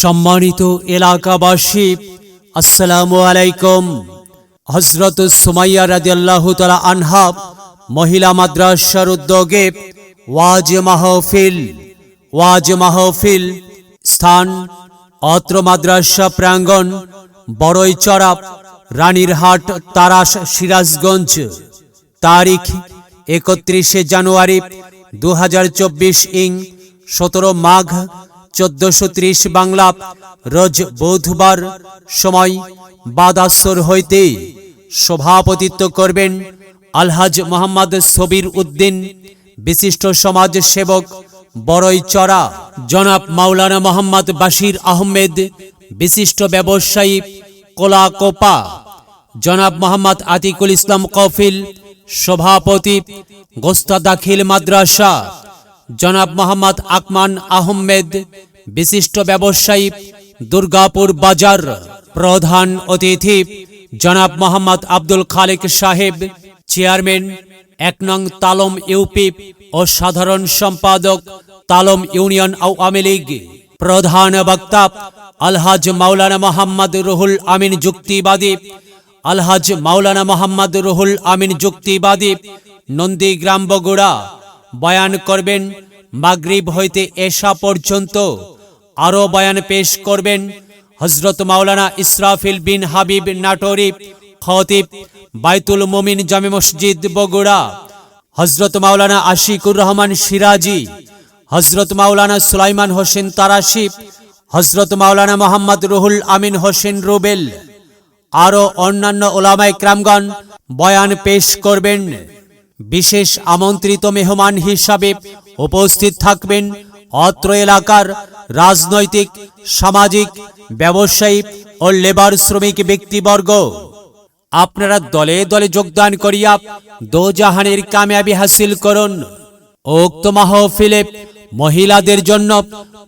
সম্মানিত এলাকাবাসী, আসসালামু আলাইকুম। হজরত সুমাইয়া রাদিয়াল্লাহু তাআলা আনহা মহিলা মাদ্রাসার উদ্যোগে ওয়াজ মাহফিল ওয়াজ মাহফিল, স্থান, অত্র মাদ্রাসা প্রাঙ্গণ, বড়ইচড়া, রানীরহাট, তারাস, সিরাজগঞ্জ। তারিখ একত্রিশে জানুয়ারি দু হাজার চব্বিশ ইং সতেরো মাঘ চোদ্দশো ত্রিশ বাংলা রোজ বুধবার সময় বাদাসর হইতে সভাপতিত্ব করবেন আলহাজ মোহাম্মদ সবির উদ্দিন, বিশিষ্ট সমাজ সেবক বড়ই চড়া, জনাব মাওলানা মোহাম্মদ বাশির আহমেদ, বিশিষ্ট ব্যবসায়ী কোলাকোপা, জনাব মোহাম্মদ আতিকুল ইসলাম কফিল, সভাপতি গোস্তা দাখিল মাদ্রাসা। জনাব মোহাম্মদ আকমান আহমেদ, বিশিষ্ট ব্যবসায়ী, দুর্গাপুর বাজার, প্রধান অতিথি, জনাব মোহাম্মদ আব্দুল খালেক সাহেব, চেয়ারম্যান, এক নং তালম ইউপি ও সাধারণ সম্পাদক, তালম ইউনিয়ন আওয়ামী লীগ, প্রধান বক্তা, আলহাজ মাওলানা মোহাম্মদ রুহুল আমিন যুক্তিবাদী, আলহাজ মাওলানা মোহাম্মদ রুহুল আমিন যুক্তিবাদী, নন্দীগ্রাম বগুড়া বয়ান করবেন, মাগরিব হইতে এশা পর্যন্ত আরও বয়ান পেশ করবেন হজরত মাওলানা ইসরাফিল বিন হাবিব নাটোরি, খতিব বাইতুল মুমিন জামে মসজিদ, বগুড়া হজরত মাওলানা আশিকুর রহমান সিরাজি হজরত মাওলানা সুলাইমান হোসেন তারাশিব হজরত মাওলানা মোহাম্মদ রুহুল আমিন হোসেন রুবেল, আরও অন্যান্য ওলামাই ক্রামগণ বয়ান পেশ করবেন। বিশেষ আমন্ত্রিত মেহমান হিসাবে উপস্থিত থাকবেন অত্র এলাকার রাজনৈতিক, সামাজিক, ব্যবসায়ী ও লেবার শ্রমিক ব্যক্তিবর্গ। আপনারা দলে দলে যোগদান করিয়া দোজাহানের কামিয়াবি হাসিল করুন। উক্ত মাহফিলে মহিলাদের জন্য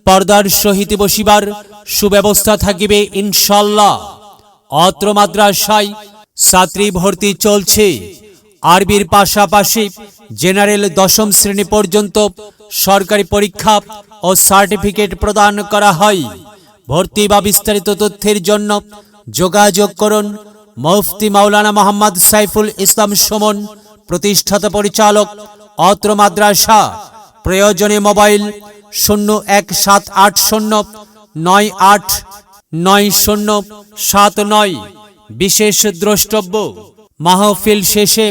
পর্দার সহিত বসিবার সুব্যবস্থা থাকিবে ইনশাল্লাহ অত্র মাদ্রাসায় ছাত্রী ভর্তি চলছে। আরবির পাশাপাশি জেনারেল দশম শ্রেণি পর্যন্ত সরকারি পরীক্ষা ও সার্টিফিকেট প্রদান করা হয়। ভর্তি বা বিস্তারিত তথ্যের জন্য যোগাযোগ করুন মুফতি মাওলানা মোহাম্মদ সাইফুল ইসলাম সুমন, প্রতিষ্ঠাতা পরিচালক অত্র মাদ্রাসা। প্রয়োজনে মোবাইল শূন্য এক সাত আট শূন্য নয় আট নয় শূন্য সাত নয়। বিশেষ দ্রষ্টব্য মাহফিল শেষে